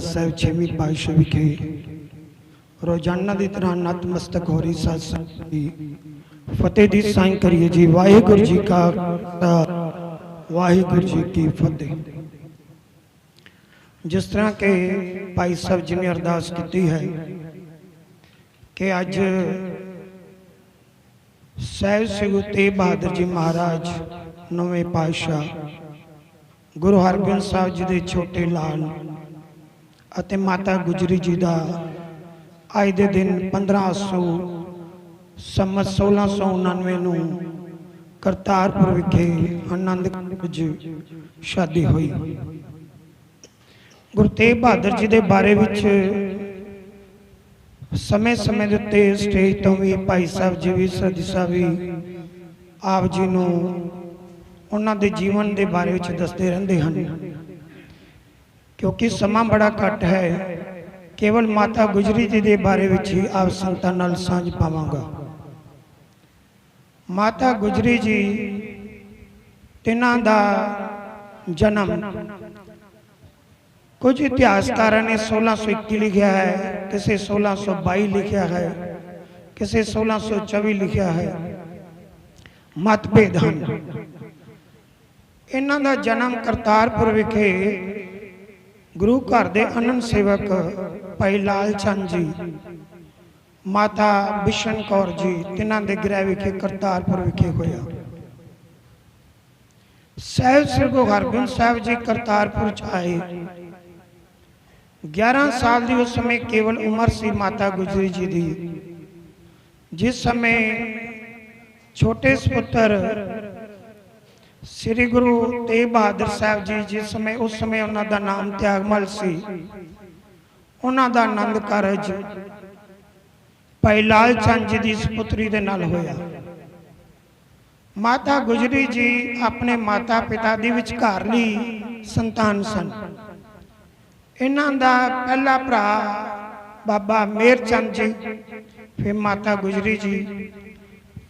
ਸਾਹਿਬ ਛੇਵੀਂ ਪਾਤਸ਼ਾਹ ਵਿਖੇ। ਰੋਜ਼ਾਨਾ ਦੀ ਤਰ੍ਹਾਂ ਨਤਮਸਤਕ ਹੋ ਰਹੀ ਸਤ ਸੰਗਤ ਦੀ ਫਤਿਹ ਦੀ ਸਾਈਂ ਕਰੀਏ ਜੀ, ਵਾਹਿਗੁਰੂ ਜੀ ਕਾ ਵਾਹਿਗੁਰੂ ਜੀ ਕੀ ਫਤਿਹ। ਜਿਸ ਤਰ੍ਹਾਂ ਕਿ ਭਾਈ ਸਾਹਿਬ ਜੀ ਨੇ ਅਰਦਾਸ ਕੀਤੀ ਹੈ ਕਿ ਅੱਜ ਸਹਿਬ ਸਿੰਘ ਤੇਗ ਬਹਾਦਰ ਜੀ ਮਹਾਰਾਜ, ਨਵੇਂ ਪਾਤਸ਼ਾਹ ਗੁਰੂ ਹਰਗੋਬਿੰਦ ਸਾਹਿਬ ਜੀ ਦੇ ਛੋਟੇ ਲਾਲ ਅਤੇ ਮਾਤਾ ਗੁਜਰੀ ਜੀ ਦਾ ਅੱਜ ਦੇ ਦਿਨ 1500 ਸੰਮਤ 1699 ਨੂੰ ਕਰਤਾਰਪੁਰ ਵਿਖੇ ਆਨੰਦ ਕੁਝ ਸ਼ਾਦੀ ਹੋਈ। ਗੁਰੂ ਤੇਗ ਬਹਾਦਰ ਜੀ ਦੇ ਬਾਰੇ ਵਿੱਚ ਸਮੇਂ-ਸਮੇਂ ਦੇ ਉੱਤੇ ਸਟੇਜ ਤੋਂ ਵੀ ਭਾਈ ਸਾਹਿਬ ਜੀ ਵੀ ਸਰਦੀ ਸਾਹਿਬ ਵੀ ਆਪ ਜੀ ਨੂੰ ਉਹਨਾਂ ਦੇ ਜੀਵਨ ਦੇ ਬਾਰੇ ਵਿੱਚ ਦੱਸਦੇ ਰਹਿੰਦੇ ਹਨ। ਕਿਉਂਕਿ ਸਮਾਂ ਬੜਾ ਘੱਟ ਹੈ। ਕੇਵਲ ਮਾਤਾ ਗੁਜਰੀ ਜੀ ਦੇ ਬਾਰੇ ਵਿੱਚ ਹੀ ਆਪ ਸੰਤਾਂ ਨਾਲ ਸਾਂਝ ਪਾਵਾਂਗਾ। ਮਾਤਾ ਗੁਜਰੀ ਜੀ ਤਿਨਾਂ ਦਾ ਜਨਮ ਕੁਝ ਇਤਿਹਾਸਕਾਰਾਂ ਨੇ 1621 ਲਿਖਿਆ ਹੈ, ਕਿਸੇ 1622 ਲਿਖਿਆ ਹੈ, ਕਿਸੇ 1624 ਲਿਖਿਆ ਹੈ। ਮਤਭੇਦ ਹਨ। ਇਹਨਾਂ ਦਾ ਜਨਮ ਕਰਤਾਰਪੁਰ ਵਿਖੇ ਗੁਰੂ ਘਰ ਦੇ ਅਨੰਦ ਸੇਵਕ ਭਾਈ ਲਾਲ ਚੰਦ ਜੀ, ਮਾਤਾ ਬਿਸ਼ਨ ਕੌਰ ਜੀ, ਤਿਨਾਂ ਦੇ ਗ੍ਰਹਿ ਵਿਖੇ ਕਰਤਾਰਪੁਰ ਵਿਖੇ ਹੋਇਆ। ਸਹਿਬ ਸ੍ਰੀ ਗੁਰੂ ਹਰਗੋਬਿੰਦ ਸਾਹਿਬ ਜੀ ਕਰਤਾਰਪੁਰ ਚ ਆਏ। 11 ਸਾਲ ਦੀ ਉਸ ਸਮੇਂ ਕੇਵਲ ਉਮਰ ਸੀ ਮਾਤਾ ਗੁਜਰੀ ਜੀ ਦੀ। ਜਿਸ ਸਮੇਂ ਛੋਟੇ ਸੁਪੁੱਤਰ ਸ੍ਰੀ ਗੁਰੂ ਤੇਗ ਬਹਾਦਰ ਸਾਹਿਬ ਜੀ ਜਿਸ ਸਮੇਂ, ਉਸ ਸਮੇਂ ਉਹਨਾਂ ਦਾ ਨਾਮ ਤਿਆਗਮਲ ਸੀ। ਉਹਨਾਂ ਦਾ ਆਨੰਦ ਕਾਰਜ ਭਾਈ ਲਾਲ ਚੰਦ ਜੀ ਦੀ ਸੁਪੁੱਤਰੀ ਦੇ ਨਾਲ ਹੋਇਆ। ਮਾਤਾ ਗੁਜਰੀ ਜੀ ਆਪਣੇ ਮਾਤਾ ਪਿਤਾ ਦੀ ਵਿਚਕਾਰਲੀ ਸੰਤਾਨ ਸਨ। ਇਹਨਾਂ ਦਾ ਪਹਿਲਾ ਭਰਾ ਬਾਬਾ ਮੇਰ ਚੰਦ ਜੀ, ਫਿਰ ਮਾਤਾ ਗੁਜਰੀ ਜੀ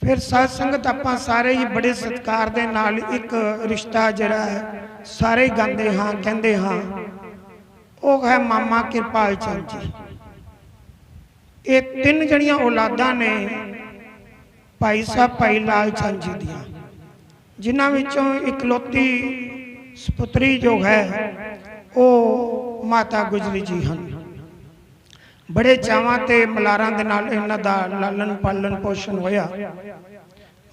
ਫਿਰ ਸਾਧ ਸੰਗਤ ਆਪਾਂ ਸਾਰੇ ਹੀ ਬੜੇ ਸਤਿਕਾਰ ਦੇ ਨਾਲ ਇੱਕ ਰਿਸ਼ਤਾ ਜਿਹੜਾ ਹੈ, ਸਾਰੇ ਗਾਉਂਦੇ ਹਾਂ, ਕਹਿੰਦੇ ਹਾਂ। ਉਹ ਹੈ ਮਾਮਾ ਕਿਰਪਾਲ ਚੰਦ ਜੀ। ਇਹ ਤਿੰਨ ਜਣੀਆਂ ਔਲਾਦਾਂ ਨੇ ਭਾਈ ਸਾਹਿਬ, ਭਾਈ ਲਾਲ ਚੰਦ ਜੀ ਦੀਆਂ, ਜਿਨ੍ਹਾਂ ਵਿੱਚੋਂ ਇਕਲੌਤੀ ਸੁਪੁੱਤਰੀ ਜੋ ਹੈ, ਉਹ ਮਾਤਾ ਗੁਜਰੀ ਜੀ ਹਨ। ਬੜੇ ਚਾਵਾਂ ਤੇ ਮਲਾਰਾਂ ਦੇ ਨਾਲ ਇਹਨਾਂ ਦਾ ਲਾਲਣ ਪਾਲਣ ਪੋਸ਼ਣ ਹੋਇਆ।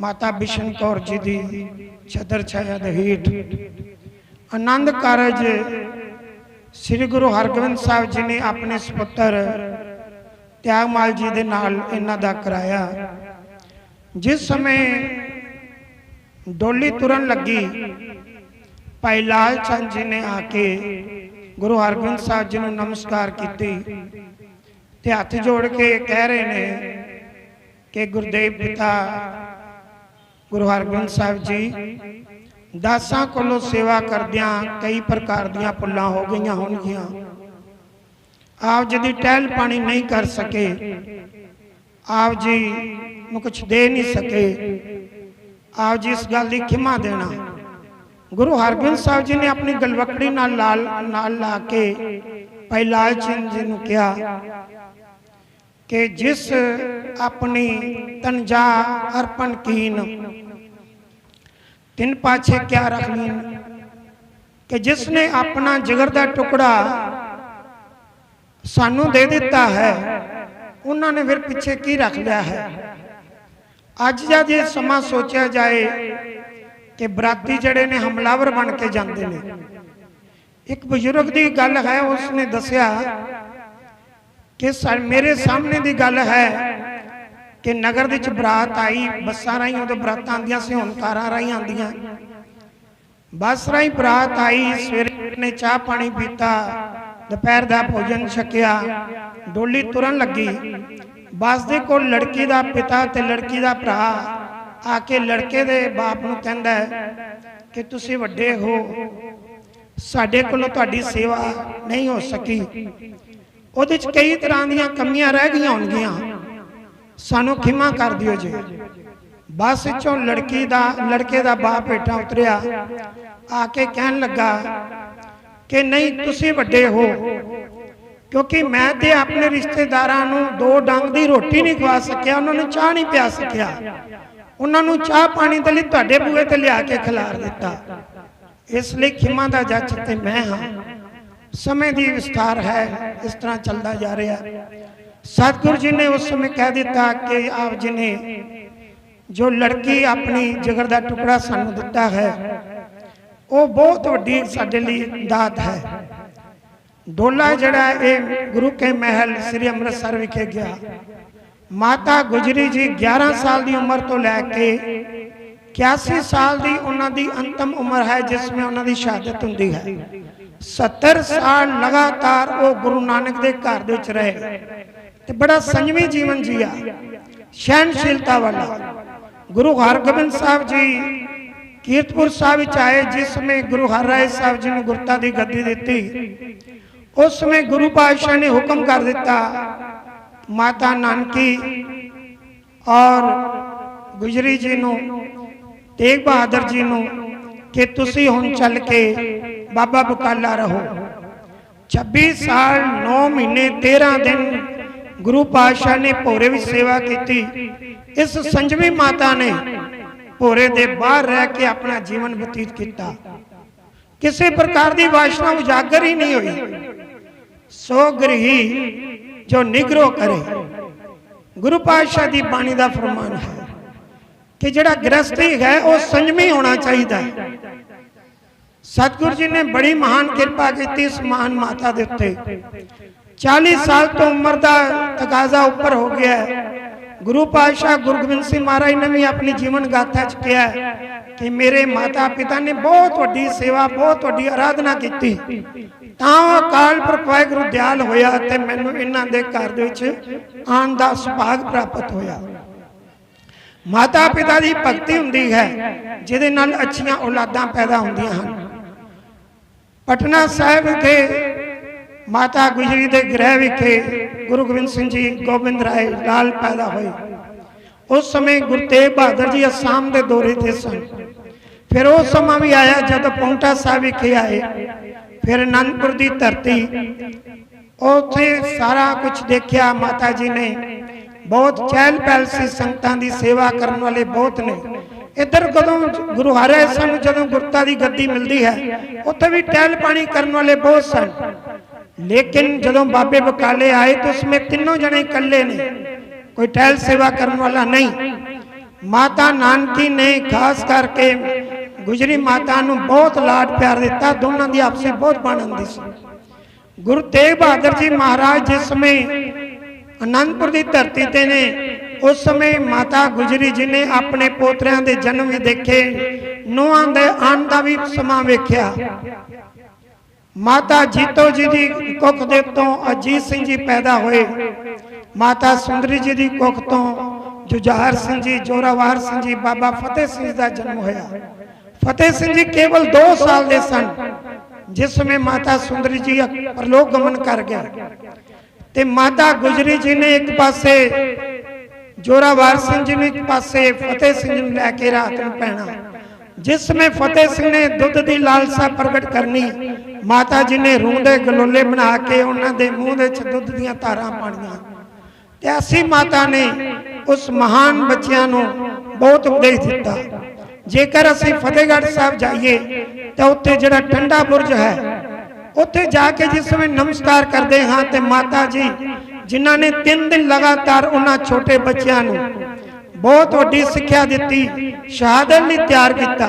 ਮਾਤਾ ਬਿਸ਼ਨ ਕੌਰ ਜੀ ਦੀ ਛਤਰ ਛਾਇਆ ਦੇ ਹੇਠ ਆਨੰਦ ਕਾਰਜ ਸ੍ਰੀ ਗੁਰੂ ਹਰਗੋਬਿੰਦ ਸਾਹਿਬ ਜੀ ਨੇ ਆਪਣੇ ਸੁਪੁੱਤਰ ਤਿਆਗਮਾਲ ਜੀ ਦੇ ਨਾਲ ਇਹਨਾਂ ਦਾ ਕਰਾਇਆ। ਜਿਸ ਸਮੇਂ ਡੋਲੀ ਤੁਰਨ ਲੱਗੀ, ਭਾਈ ਲਾਲ ਚੰਦ ਜੀ ਨੇ ਆ ਕੇ ਗੁਰੂ ਹਰਗੋਬਿੰਦ ਸਾਹਿਬ ਜੀ ਨੂੰ ਨਮਸਕਾਰ ਕੀਤੀ। ਤੇ ਹੱਥ ਜੋੜ ਕੇ ਕਹਿ ਰਹੇ ਨੇ ਕਿ ਗੁਰਦੇਵ ਪਿਤਾ, ਗੁਰੂ ਹਰਗੋਬਿੰਦ ਸਾਹਿਬ ਜੀ, ਦਾਸਾਂ ਕੋਲੋਂ ਸੇਵਾ ਕਰਦਿਆਂ ਕਈ ਪ੍ਰਕਾਰ ਦੀਆਂ ਪੁੱਲਾਂ ਹੋ ਗਈਆਂ ਹੋਣਗੀਆਂ। ਆਪ ਜੀ ਦੀ ਟਹਿਲ ਪਾਣੀ ਨਹੀਂ ਕਰ ਸਕੇ। ਆਪ ਜੀ ਨੂੰ ਕੁਝ ਦੇ ਨਹੀਂ ਸਕੇ। ਆਪ ਜੀ ਇਸ ਗੱਲ ਦੀ ਖਿਮਾ ਦੇਣਾ। ਗੁਰੂ ਹਰਗੋਬਿੰਦ ਸਾਹਿਬ ਜੀ ਨੇ ਆਪਣੀ ਗਲਵਕੜੀ ਨਾਲ ਲਾਲ, ਨਾਲ ਲਾ ਕੇ ਭਾਈ ਲਾਲ ਜੀ ਨੂੰ ਕਿਹਾ ਕਿ ਜਿਸ ਆਪਣੀ ਤਨਜਾ ਅਰਪਣ ਕੀਨ, ਤਿੰਨ ਪਾਛੇ ਕਿਆ ਰੱਖ ਲੀਨ, ਕਿ ਜਿਸ ਨੇ ਆਪਣਾ ਜਿਗਰ ਦਾ ਟੁਕੜਾ ਸਾਨੂੰ ਦੇ ਦਿੱਤਾ ਹੈ, ਉਹਨਾਂ ਨੇ ਫਿਰ ਪਿੱਛੇ ਕੀ ਰੱਖ ਲਿਆ ਹੈ? ਅੱਜ ਜਦ ਇਹ ਸਮਾਂ ਸੋਚਿਆ ਜਾਏ ਕਿ ਬਰਾਤੀ ਜਿਹੜੇ ਨੇ ਹਮਲਾਵਰ ਬਣ ਕੇ ਜਾਂਦੇ ਨੇ, ਇੱਕ ਬਜ਼ੁਰਗ ਦੀ ਗੱਲ ਹੈ ਉਸ ਨੇ ਦੱਸਿਆ ਕਿ ਮੇਰੇ ਸਾਹਮਣੇ ਦੀ ਗੱਲ ਹੈ ਕਿ ਨਗਰ ਦੇ ਵਿੱਚ ਬਰਾਤ ਆਈ, ਬੱਸਾਂ ਰਾਹੀਂ ਉਦੋਂ ਬਰਾਤਾਂ ਆਉਂਦੀਆਂ ਸੀ, ਹੁਣ ਕਾਰਾਂ ਰਾਹੀਂ ਆਉਂਦੀਆਂ। ਬੱਸ ਰਾਹੀਂ ਬਰਾਤ ਆਈ, ਸਵੇਰੇ ਨੇ ਚਾਹ ਪਾਣੀ ਪੀਤਾ, ਦੁਪਹਿਰ ਦਾ ਭੋਜਨ ਛਕਿਆ, ਡੋਲੀ ਤੁਰਨ ਲੱਗੀ। ਬੱਸ ਦੇ ਕੋਲ ਲੜਕੀ ਦਾ ਪਿਤਾ ਤੇ ਲੜਕੀ ਦਾ ਭਰਾ ਆ ਕੇ ਲੜਕੇ ਦੇ ਬਾਪ ਨੂੰ ਕਹਿੰਦਾ ਕਿ ਤੁਸੀਂ ਵੱਡੇ ਹੋ, ਸਾਡੇ ਕੋਲੋਂ ਤੁਹਾਡੀ ਸੇਵਾ ਨਹੀਂ ਹੋ ਸਕੀ। ਉਹਦੇ ਚ ਕਈ ਤਰ੍ਹਾਂ ਦੀਆਂ ਕਮੀਆਂ ਰਹਿ ਗਈਆਂ ਹੋਣਗੀਆਂ। ਸਾਨੂੰ ਖਿਮਾ ਕਰ ਦਿਓ ਜੀ। ਬੱਸ ਚੋਂ ਲੜਕੀ ਦਾ, ਲੜਕੇ ਦਾ ਬਾਪ ਬੈਠਾ ਉਤਰਿਆ। ਆ ਕੇ ਕਹਿਣ ਲੱਗਾ ਕਿ ਨਹੀਂ, ਤੁਸੀਂ ਵੱਡੇ ਹੋ। ਕਿਉਂਕਿ ਮੈਂ ਤੇ ਆਪਣੇ ਰਿਸ਼ਤੇਦਾਰਾਂ ਨੂੰ ਦੋ ਡੰਗ ਦੀ ਰੋਟੀ ਨਹੀਂ ਖਵਾ ਸਕਿਆ, ਉਹਨਾਂ ਨੂੰ ਚਾਹ ਨਹੀਂ ਪਿਆ ਸਕਿਆ। ਉਹਨਾਂ ਨੂੰ ਚਾਹ ਪਾਣੀ ਦੇ ਲਈ ਤੁਹਾਡੇ ਬੂਹੇ ਤੇ ਲਿਆ ਕੇ ਖਿਲਾਰ ਦਿੱਤਾ। ਇਸ ਲਈ ਖਿਮਾ ਦਾ ਜੱਜ ਤੇ ਮੈਂ ਹਾਂ। ਸਮੇਂ ਦੀ ਵਿਸਥਾਰ ਹੈ, ਇਸ ਤਰ੍ਹਾਂ ਚੱਲਦਾ ਜਾ ਰਿਹਾ। ਸਤਿਗੁਰੂ ਜੀ ਨੇ ਉਸ ਸਮੇਂ ਕਹਿ ਦਿੱਤਾ ਕਿ ਆਪ ਜੀ ਨੇ ਜੋ ਲੜਕੀ ਆਪਣੀ ਜਿਗਰ ਦਾ ਟੁਕੜਾ ਸਾਨੂੰ ਦਿੱਤਾ ਹੈ, ਉਹ ਬਹੁਤ ਵੱਡੀ ਸਾਡੇ ਲਈ ਦਾਤ ਹੈ। ਡੋਲਾ ਜਿਹੜਾ ਇਹ ਗੁਰੂ ਕੇ ਮਹਿਲ ਸ੍ਰੀ ਅੰਮ੍ਰਿਤਸਰ ਵਿਖੇ ਗਿਆ। ਮਾਤਾ ਗੁਜਰੀ ਜੀ 11 ਸਾਲ ਦੀ ਉਮਰ ਤੋਂ ਲੈ ਕੇ 81 ਸਾਲ ਦੀ ਉਹਨਾਂ ਦੀ ਅੰਤਮ ਉਮਰ ਹੈ, ਜਿਸ ਵਿੱਚ ਉਹਨਾਂ ਦੀ ਸ਼ਹਾਦਤ ਹੁੰਦੀ ਹੈ। 70 ਸਾਲ ਲਗਾਤਾਰ ਉਹ ਗੁਰੂ ਨਾਨਕ ਦੇ ਘਰ ਦੇ ਵਿੱਚ ਰਹੇ। ਤੇ ਬੜਾ ਸੰਜਮੀ ਜੀਵਨ ਜੀਆ। ਸਹਿਨਸ਼ੀਲਤਾ ਵਾਲਾ। ਗੁਰੂ ਹਰਗੋਬਿੰਦ ਸਾਹਿਬ ਜੀ ਕੀਰਤਪੁਰ ਸਾਹਿਬ ਵਿੱਚ ਆਏ, ਜਿਸ ਸਮੇਂ ਗੁਰੂ ਹਰਰਾਏ ਸਾਹਿਬ ਜੀ ਨੂੰ ਗੁਰਤਾ ਦੀ ਗੱਦੀ ਦਿੱਤੀ। ਉਸ ਸਮੇਂ ਗੁਰੂ ਪਾਤਸ਼ਾਹ ਨੇ ਹੁਕਮ ਕਰ ਦਿੱਤਾ, ਮਾਤਾ ਨਾਨਕੀ ਔਰ ਗੁਜਰੀ ਜੀ ਨੂੰ, ਤੇਗ ਬਹਾਦਰ ਜੀ ਨੂੰ, ਕਿ ਤੁਸੀਂ ਹੁਣ ਚੱਲ ਕੇ ਬਾਬਾ ਬਕਾਲਾ ਰਹੋ। 26 ਸਾਲ 9 ਮਹੀਨੇ 13 ਦਿਨ ਗੁਰੂ ਪਾਤਸ਼ਾਹ ਨੇ ਭੋਰੇ ਵਿੱਚ ਸੇਵਾ ਕੀਤੀ। ਇਸ ਸੰਜਮੀ ਮਾਤਾ ਨੇ ਭੋਰੇ ਦੇ ਬਾਹਰ ਰਹਿ ਕੇ ਆਪਣਾ ਜੀਵਨ ਬਤੀਤ ਕੀਤਾ। ਕਿਸੇ ਪ੍ਰਕਾਰ ਦੀ ਵਾਸ਼ਨਾ ਉਜਾਗਰ ਹੀ ਨਹੀਂ ਹੋਈ। ਸੋ ਗ੍ਰਹੀ ਜੋ ਨਿਗਰੋ ਕਰੇ। ਗੁਰੂ ਪਾਤਸ਼ਾਹ ਦੀ ਬਾਣੀ ਦਾ ਫਰਮਾਨ ਹੈ ਕਿ ਜਿਹੜਾ ਗ੍ਰਸਤੀ ਹੈ, ਉਹ ਸੰਜਮੀ ਹੋਣਾ ਚਾਹੀਦਾ ਹੈ। ਸਤਿਗੁਰੂ ਜੀ ਨੇ ਬੜੀ ਮਹਾਨ ਕਿਰਪਾ ਕੀਤੀ ਇਸ ਮਹਾਨ ਮਾਤਾ ਦੇ ਉੱਤੇ। 40 ਸਾਲ ਤੋਂ ਉਮਰ ਦਾ ਤਕਾਜ਼ਾ ਉੱਪਰ ਹੋ ਗਿਆ ਹੈ। ਗੁਰੂ ਪਾਤਸ਼ਾਹ ਗੁਰੂ ਗੋਬਿੰਦ ਸਿੰਘ ਮਹਾਰਾਜ ਨੇ ਵੀ ਆਪਣੀ ਜੀਵਨ ਗਾਥਾ ਚ ਕਿਹਾ ਕਿ ਮੇਰੇ ਮਾਤਾ ਪਿਤਾ ਨੇ ਬਹੁਤ ਵੱਡੀ ਸੇਵਾ, ਬਹੁਤ ਵੱਡੀ ਆਰਾਧਨਾ ਕੀਤੀ। ਤਾਂ ਉਹ ਅਕਾਲ ਪੁਰਖ ਵਾਹਿਗੁਰੂ ਦਿਆਲ ਹੋਇਆ ਤੇ ਮੈਨੂੰ ਇਹਨਾਂ ਦੇ ਘਰ ਦੇ ਵਿੱਚ ਆਉਣ ਦਾ ਸੁਭਾਗ ਪ੍ਰਾਪਤ ਹੋਇਆ। ਮਾਤਾ ਪਿਤਾ ਦੀ ਭਗਤੀ ਹੁੰਦੀ ਹੈ, ਜਿਹਦੇ ਨਾਲ ਅੱਛੀਆਂ ਔਲਾਦਾਂ ਪੈਦਾ ਹੁੰਦੀਆਂ ਹਨ। ਪਟਨਾ ਸਾਹਿਬ ਵਿਖੇ, ਮਾਤਾ ਗੁਜਰੀ ਦੇ ਗ੍ਰਹਿ ਵਿਖੇ ਗੁਰੂ ਗੋਬਿੰਦ ਸਿੰਘ ਜੀ, ਗੋਬਿੰਦ ਰਾਏ ਲਾਲ ਪੈਦਾ ਹੋਏ। ਉਸ ਸਮੇਂ ਗੁਰੂ ਤੇਗ ਬਹਾਦਰ ਜੀ ਅਸਾਮ ਦੇ ਦੌਰੇ ਤੇ ਸਨ। ਫਿਰ ਉਹ ਸਮਾਂ ਵੀ ਆਇਆ ਜਦ ਪੌਂਟਾ ਸਾਹਿਬ ਵਿਖੇ ਆਏ। ਫਿਰ ਅਨੰਦਪੁਰ ਦੀ ਧਰਤੀ, ਉੱਥੇ ਸਾਰਾ ਕੁਝ ਦੇਖਿਆ ਮਾਤਾ ਜੀ ਨੇ। ਬਹੁਤ ਚਹਿਲ ਪਹਿਲ ਸੀ, ਸੰਗਤਾਂ ਦੀ ਸੇਵਾ ਕਰਨ ਵਾਲੇ ਬਹੁਤ ਨੇ। ਇੱਧਰ ਕਦੋਂ ਗੁਰੂ ਹਰਿ ਸਾਨੂੰ ਜਦੋਂ ਗੁਰਤਾ ਦੀ ਗੱਦੀ ਮਿਲਦੀ ਹੈ, ਉੱਥੇ ਵੀ ਟਹਿਲ ਪਾਣੀ ਕਰਨ ਵਾਲੇ ਬਹੁਤ ਸਨ। ਲੇਕਿਨ ਜਦੋਂ ਬਾਬੇ ਬਕਾਲੇ ਆਏ ਤਾਂ ਉਸਮੇ ਤਿੰਨੋਂ ਜਣੇ ਇਕੱਲੇ ਨੇ। ਕੋਈ ਟਹਿਲ ਸੇਵਾ ਕਰਨ ਵਾਲਾ ਨਹੀਂ। ਮਾਤਾ ਨਾਨਕੀ ਨੇ ਖਾਸ ਕਰਕੇ ਗੁਜਰੀ ਮਾਤਾ ਨੂੰ ਬਹੁਤ ਲਾਡ ਪਿਆਰ ਦਿੱਤਾ, ਦੋਨਾਂ ਦੀ ਆਪਸੀ ਬਹੁਤ ਬਣਦੀ ਸੀ। ਗੁਰੂ ਤੇਗ ਬਹਾਦਰ ਜੀ ਮਹਾਰਾਜ ਜਿਸ ਸਮੇਂ ਅਨੰਦਪੁਰ ਦੀ ਧਰਤੀ ਤੇ ਨੇ ਉਸ ਸਮੇਂ ਮਾਤਾ ਗੁਜਰੀ ਜੀ ਨੇ ਆਪਣੇ ਪੋਤਰਿਆਂ ਦੇ ਜਨਮ ਵੀ ਦੇਖੇ, ਨੂੰਹਾਂ ਦੇ ਆਉਣ ਦਾ ਵੀ ਸਮਾਂ ਵੇਖਿਆ। ਮਾਤਾ ਜੀਤੋ ਜੀ ਦੀ ਕੁੱਖ ਦੇ ਤੋਂ ਅਜੀਤ ਸਿੰਘ ਜੀ ਪੈਦਾ ਹੋਏ। ਮਾਤਾ ਸੁੰਦਰੀ ਜੀ ਦੀ ਕੁੱਖ ਤੋਂ ਜੁਝਾਰ ਸਿੰਘ ਜੀ, ਜੋਰਾਵਾਰ ਸਿੰਘ ਜੀ, ਬਾਬਾ ਫਤਿਹ ਸਿੰਘ ਦਾ ਜਨਮ ਹੋਇਆ। ਫਤਿਹ ਸਿੰਘ ਜੀ ਕੇਵਲ 2 ਸਾਲ ਦੇ ਸਨ, ਜਿਸ ਸਮੇਂ ਮਾਤਾ ਸੁੰਦਰੀ ਜੀ ਪਰਲੋਕ ਗਮਨ ਕਰ ਗਿਆ। ਤੇ ਮਾਤਾ ਗੁਜਰੀ ਜੀ ਨੇ ਇੱਕ ਪਾਸੇ ਜੋਰਾਵਰ ਸਿੰਘ ਜੀ ਨੂੰ ਇੱਕ ਪਾਸੇ ਫਤਿਹ ਸਿੰਘ ਨੂੰ ਲੈ ਕੇ ਰਾਤ ਨੂੰ ਪੈਣਾ। ਜਿਸ ਸਮੇਂ ਫਤਿਹ ਸਿੰਘ ਨੇ ਦੁੱਧ ਦੀ ਲਾਲਸਾ ਪ੍ਰਗਟ ਕਰਨੀ, ਮਾਤਾ ਜੀ ਨੇ ਰੂਹ ਗਲੋਲੇ ਬਣਾ ਕੇ ਉਹਨਾਂ ਦੇ ਮੂੰਹ ਦੇ ਵਿੱਚ ਦੁੱਧ ਦੀਆਂ ਧਾਰਾਂ ਪਾਣੀਆਂ ਤੇ ਐਸੀ ਮਾਤਾ ਨੇ ਉਸ ਮਹਾਨ ਬੱਚਿਆਂ ਨੂੰ ਬਹੁਤ ਉਪਦੇਸ਼ ਦਿੱਤਾ। ਜੇਕਰ ਅਸੀਂ ਫਤਿਹਗੜ੍ਹ ਸਾਹਿਬ ਜਾਈਏ, ਤਾਂ ਉੱਥੇ ਜਿਹੜਾ ਠੰਡਾ ਬੁਰਜ ਹੈ, ਉੱਥੇ ਜਾ ਕੇ ਜਿਸ ਸਮੇਂ ਨਮਸਕਾਰ ਕਰਦੇ ਹਾਂ ਤੇ ਮਾਤਾ ਜੀ ਜਿਨ੍ਹਾਂ ਨੇ 3 ਦਿਨ ਲਗਾਤਾਰ ਉਹਨਾਂ ਛੋਟੇ ਬੱਚਿਆਂ ਨੂੰ ਬਹੁਤ ਵੱਡੀ ਸਿੱਖਿਆ ਦਿੱਤੀ, ਸ਼ਹਾਦਤ ਲਈ ਤਿਆਰ ਕੀਤਾ।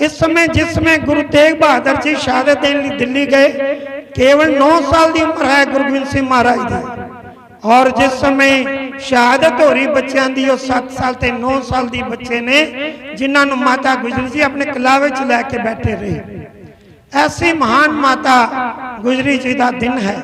ਇਸ ਸਮੇਂ ਜਿਸ ਸਮੇਂ ਗੁਰੂ ਤੇਗ ਬਹਾਦਰ ਜੀ ਸ਼ਹਾਦਤ ਦੇਣ ਲਈ ਦਿੱਲੀ ਗਏ, ਕੇਵਲ 9 ਸਾਲ ਦੀ ਉਮਰ ਹੈ ਗੁਰੂ ਗੋਬਿੰਦ ਸਿੰਘ ਮਹਾਰਾਜ ਦੀ। ਔਰ ਜਿਸ ਸਮੇਂ ਸ਼ਹਾਦਤ ਹੋ ਰਹੀ ਬੱਚਿਆਂ ਦੀ, ਉਹ 7 ਸਾਲ ਤੇ 9 ਸਾਲ ਦੀ ਬੱਚੇ ਨੇ, ਜਿਨ੍ਹਾਂ ਨੂੰ ਮਾਤਾ ਗੁਜਰੀ ਜੀ ਆਪਣੇ ਕਲਾ ਵਿੱਚ ਲੈ ਕੇ ਬੈਠੇ ਰਹੇ। ਐਸੀ ਮਹਾਨ ਮਾਤਾ ਗੁਜਰੀ ਜੀ ਦਾ ਦਿਨ ਹੈ।